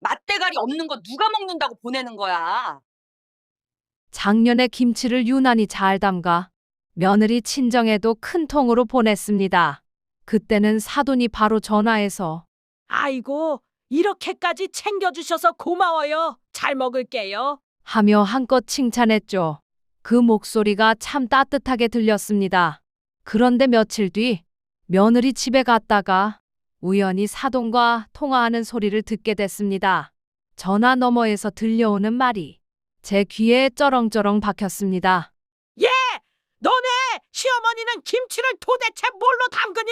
맛대가리 없는 거 누가 먹는다고 보내는 거야? 작년에 김치를 유난히 잘 담가 며느리 친정에도 큰 통으로 보냈습니다. 그때는 사돈이 바로 전화해서 아이고, 이렇게까지 챙겨주셔서 고마워요. 잘 먹을게요. 하며 한껏 칭찬했죠. 그 목소리가 참 따뜻하게 들렸습니다. 그런데 며칠 뒤 며느리 집에 갔다가 우연히 사돈과 통화하는 소리를 듣게 됐습니다. 전화 너머에서 들려오는 말이 제 귀에 쩌렁쩌렁 박혔습니다. 너네 시어머니는 김치를 도대체 뭘로 담그니?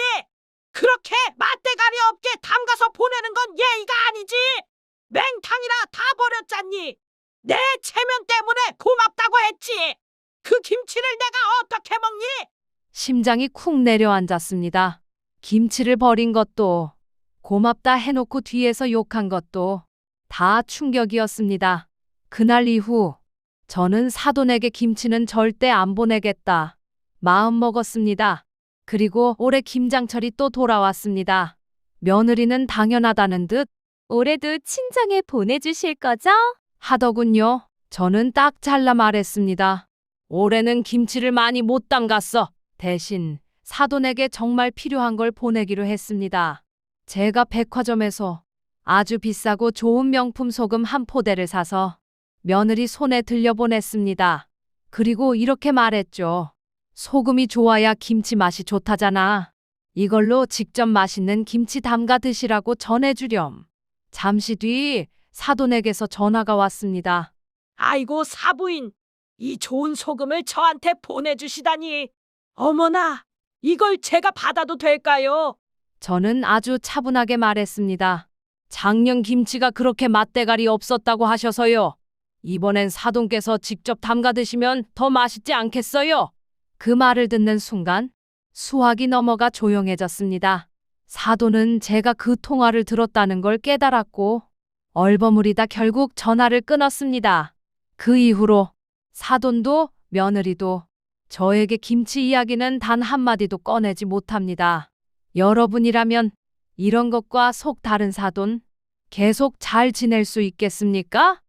그렇게 맛대가리 없게 담가서 보내는 건 예의가 아니지. 맹탕이라 다 버렸잖니. 내 체면 때문에 고맙다고 했지. 그 김치를 내가 어떻게 먹니? 심장이 쿵 내려앉았습니다. 김치를 버린 것도 고맙다 해놓고 뒤에서 욕한 것도 다 충격이었습니다. 그날 이후 저는 사돈에게 김치는 절대 안 보내겠다. 마음 먹었습니다. 그리고 올해 김장철이 또 돌아왔습니다. 며느리는 당연하다는 듯 올해도 친정에 보내주실 거죠? 하더군요. 저는 딱 잘라 말했습니다. 올해는 김치를 많이 못 담갔어. 대신 사돈에게 정말 필요한 걸 보내기로 했습니다. 제가 백화점에서 아주 비싸고 좋은 명품 소금 한 포대를 사서 며느리 손에 들려보냈습니다. 그리고 이렇게 말했죠. 소금이 좋아야 김치 맛이 좋다잖아. 이걸로 직접 맛있는 김치 담가 드시라고 전해주렴. 잠시 뒤 사돈에게서 전화가 왔습니다. 아이고 사부인, 이 좋은 소금을 저한테 보내주시다니. 어머나, 이걸 제가 받아도 될까요? 저는 아주 차분하게 말했습니다. 작년 김치가 그렇게 맛대가리 없었다고 하셔서요. 이번엔 사돈께서 직접 담가 드시면 더 맛있지 않겠어요? 그 말을 듣는 순간 수학이 넘어가 조용해졌습니다. 사돈은 제가 그 통화를 들었다는 걸 깨달았고 얼버무리다 결국 전화를 끊었습니다. 그 이후로 사돈도 며느리도 저에게 김치 이야기는 단 한마디도 꺼내지 못합니다. 여러분이라면 이런 것과 속 다른 사돈 계속 잘 지낼 수 있겠습니까?